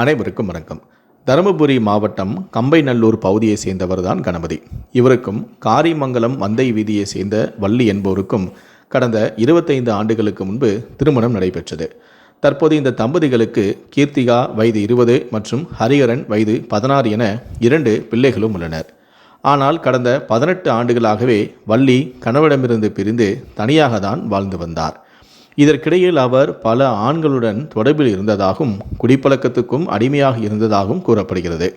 அனைவருக்கும் வணக்கம். தருமபுரி மாவட்டம் கம்பைநல்லூர் பகுதியை சேர்ந்தவர் தான் கணபதி. இவருக்கும் காரிமங்கலம் மந்தை வீதியை சேர்ந்த வள்ளி என்பவருக்கும் கடந்த இருபத்தைந்து ஆண்டுகளுக்கு முன்பு திருமணம் நடைபெற்றது. தற்போது இந்த தம்பதிகளுக்கு கீர்த்திகா வயது இருபது மற்றும் ஹரிஹரன் வயது பதினாறு என இரண்டு பிள்ளைகளும் உள்ளனர். ஆனால் கடந்த பதினெட்டு ஆண்டுகளாகவே வள்ளி கணவனிடமிருந்து பிரிந்து தனியாக தான் வாழ்ந்து வந்தார். இதற்கிடையில் அவர் பல ஆண்களுடன் தொடர்பில் இருந்ததாகவும் குடிப்பழக்கத்துக்கும் அடிமையாக இருந்ததாகவும் கூறப்படுகிறது.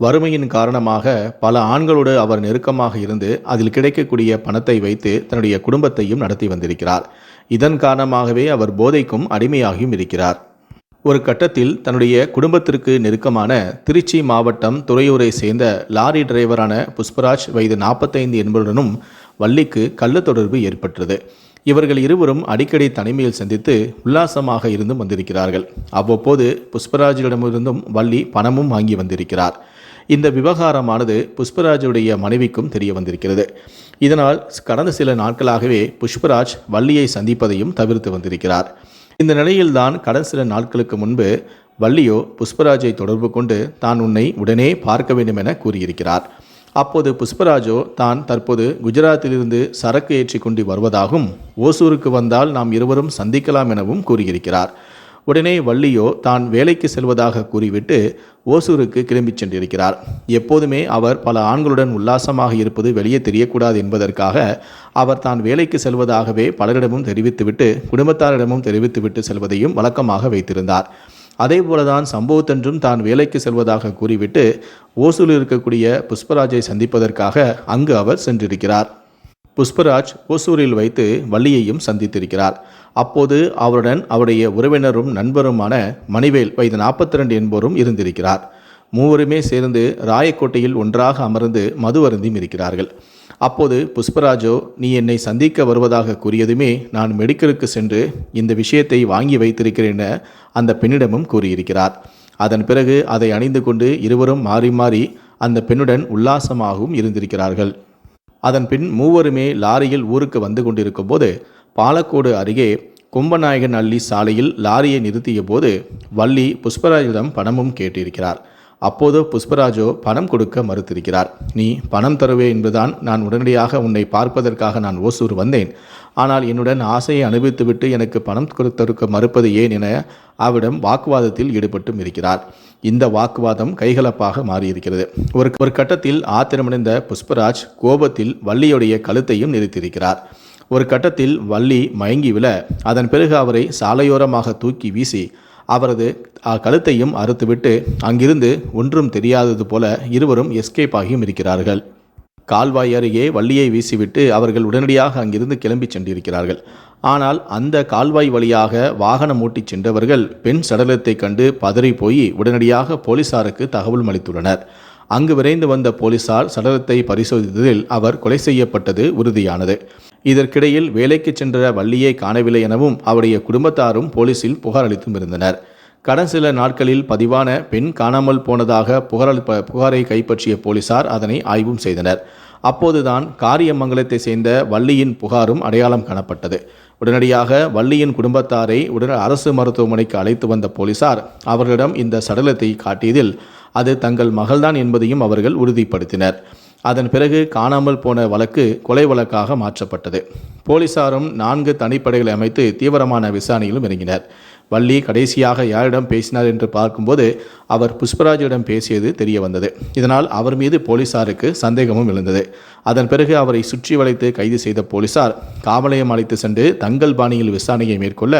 வறுமையின் காரணமாக பல ஆண்களோடு அவர் நெருக்கமாக இருந்து அதில் கிடைக்கக்கூடிய பணத்தை வைத்து தன்னுடைய குடும்பத்தையும் நடத்தி வந்திருக்கிறார். இதன் காரணமாகவே அவர் போதைக்கும் அடிமையாகியும் இருக்கிறார். ஒரு கட்டத்தில் தன்னுடைய குடும்பத்திற்கு நெருக்கமான திருச்சி மாவட்டம் துறையூரை சேர்ந்த லாரி டிரைவரான புஷ்பராஜ் வயது நாற்பத்தைந்து என்பதுடனும் வள்ளிக்கு கள்ள தொடர்பு ஏற்பட்டது. இவர்கள் இருவரும் அடிக்கடி தனிமையில் சந்தித்து உல்லாசமாக இருந்தும் வந்திருக்கிறார்கள். அவ்வப்போது புஷ்பராஜிடமிருந்தும் வள்ளி பணமும் வாங்கி வந்திருக்கிறார். இந்த விவகாரமானது புஷ்பராஜுடைய மனைவிக்கும் தெரிய வந்திருக்கிறது. இதனால் கடந்த சில நாட்களாகவே புஷ்பராஜ் வள்ளியை சந்திப்பதையும் தவிர்த்து வந்திருக்கிறார். இந்த நிலையில்தான் கடந்த சில நாட்களுக்கு முன்பு வள்ளியோ புஷ்பராஜை தொடர்பு கொண்டு தான் உன்னை உடனே பார்க்க வேண்டும் என கூறியிருக்கிறார். அப்போது புஷ்பராஜோ தான் தற்போது குஜராத்திலிருந்து சரக்கு ஏற்றி கொண்டு வருவதாகவும் ஓசூருக்கு வந்தால் நாம் இருவரும் சந்திக்கலாம் எனவும் கூறியிருக்கிறார். உடனே வள்ளியோ தான் வேலைக்கு செல்வதாக கூறிவிட்டு ஓசூருக்கு கிளம்பிச் சென்றிருக்கிறார். எப்போதுமே அவர் பல ஆண்களுடன் உல்லாசமாக இருப்பது வெளியே தெரியக்கூடாது என்பதற்காக அவர் தான் வேலைக்கு செல்வதாகவே பலரிடமும் தெரிவித்துவிட்டு குடும்பத்தாரிடமும் தெரிவித்துவிட்டு செல்வதையும் வழக்கமாக வைத்திருந்தார். அதே போலதான் சம்பவத்தன்றும் தான் வேலைக்கு செல்வதாக கூறிவிட்டு ஓசூரில் இருக்கக்கூடிய புஷ்பராஜை சந்திப்பதற்காக அங்கு அவர் சென்றிருக்கிறார். புஷ்பராஜ் ஓசூரில் வைத்து வள்ளியையும் சந்தித்திருக்கிறார். அப்போது அவருடன் அவருடைய உறவினரும் நண்பருமான மணிவேல் வயது நாற்பத்தி ரெண்டு என்பவரும் இருந்திருக்கிறார். மூவருமே சேர்ந்து ராயக்கோட்டையில் ஒன்றாக அமர்ந்து மது அருந்தியும் இருக்கிறார்கள். அப்போது புஷ்பராஜோ நீ என்னை சந்திக்க வருவதாக கூறியதுமே நான் மெடிக்கலுக்கு சென்று இந்த விஷயத்தை வாங்கி வைத்திருக்கிறேன் என அந்த பெண்ணிடமும் கூறியிருக்கிறார். அதன் பிறகு அதை அணிந்து கொண்டு இருவரும் மாறி மாறி அந்த பெண்ணுடன் உல்லாசமாகவும் இருந்திருக்கிறார்கள். அதன் பின் மூவருமே லாரியில் ஊருக்கு வந்து கொண்டிருக்கும் போது பாலக்கோடு அருகே கும்பநாயகன் அள்ளி சாலையில் லாரியை நிறுத்திய போது வள்ளி புஷ்பராஜிடம் பணமும் கேட்டிருக்கிறார். அப்போது புஷ்பராஜோ பணம் கொடுக்க மறுத்திருக்கிறார். நீ பணம் தருவே என்பதுதான் நான் உடனடியாக உன்னை பார்ப்பதற்காக நான் ஓசூர் வந்தேன். ஆனால் என்னுடன் ஆசையை அனுபவித்துவிட்டு எனக்கு பணம் கொடுத்தருக்க மறுப்பது ஏன் என அவரிடம் வாக்குவாதத்தில் ஈடுபட்டும் இருக்கிறார். இந்த வாக்குவாதம் கைகலப்பாக மாறியிருக்கிறது. ஒரு ஒரு கட்டத்தில் ஆத்திரமடைந்த புஷ்பராஜ் கோபத்தில் வள்ளியுடைய கழுத்தையும் நிறுத்தியிருக்கிறார் ஒரு கட்டத்தில் வள்ளி மயங்கி விழ அதன் பிறகு அவரை சாலையோரமாக தூக்கி வீசி அவரது கழுத்தையும் அறுத்துவிட்டு அங்கிருந்து ஒன்றும் தெரியாதது போல இருவரும் எஸ்கேப் ஆகியும் இருக்கிறார்கள். கால்வாய் அருகே வள்ளியை வீசிவிட்டு அவர்கள் உடனடியாக அங்கிருந்து கிளம்பி சென்றிருக்கிறார்கள். ஆனால் அந்த கால்வாய் வழியாக வாகனம் ஓட்டிச் சென்றவர்கள் பெண் சடலத்தை கண்டு பதறி போய் உடனடியாக போலீசாருக்கு தகவல் அளித்துள்ளனர். அங்கு விரைந்து வந்த போலீசார் சடலத்தை பரிசோதித்ததில் அவர் கொலை செய்யப்பட்டது உறுதியானது. இதற்கிடையில் வேலைக்கு சென்ற வள்ளியை காணவில்லை எனவும் அவருடைய குடும்பத்தாரும் போலீசில் புகார் அளித்தும் இருந்தனர். கடந்த சில நாட்களில் பதிவான பெண் காணாமல் போனதாக புகார் புகாரை கைப்பற்றிய போலீசார் அதனை ஆய்வும் செய்தனர். அப்போதுதான் காரியமங்கலத்தை சேர்ந்த வள்ளியின் புகாரும் அடையாளம் காணப்பட்டது. உடனடியாக வள்ளியின் குடும்பத்தாரை உடனே அரசு மருத்துவமனைக்கு அழைத்து வந்த போலீசார் அவர்களிடம் இந்த சடலத்தை காட்டியதில் அது தங்கள் மகள்தான் என்பதையும் அவர்கள் உறுதிப்படுத்தினர். அதன் பிறகு காணாமல் போன வழக்கு கொலை வழக்காக மாற்றப்பட்டது. போலீசாரும் நான்கு தனிப்படைகளை அமைத்து தீவிரமான விசாரணையிலும் இறங்கினர். வள்ளி கடைசியாக யாரிடம் பேசினார் என்று பார்க்கும்போது அவர் புஷ்பராஜிடம் பேசியது தெரிய வந்தது இதனால் அவர் மீது போலீசாருக்கு சந்தேகமும் எழுந்தது. அதன் பிறகு அவரை சுற்றி வளைத்து கைது செய்த போலீசார் காவலயம் அழைத்து சென்று தங்கள் பாணியில் விசாரணையை மேற்கொள்ள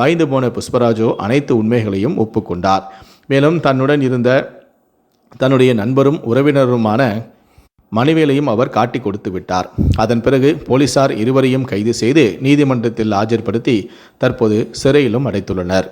பயந்து போன புஷ்பராஜோ அனைத்து உண்மைகளையும் ஒப்புக்கொண்டார். மேலும் தன்னுடன் இருந்த தன்னுடைய நண்பரும் உறவினருமான மணிவேலையும் அவர் காட்டி கொடுத்து விட்டார். அதன் பிறகு போலீசார் இருவரையும் கைது செய்து நீதிமன்றத்தில் ஆஜர்படுத்தி தற்போது சிறையிலும் அடைத்துள்ளனர்.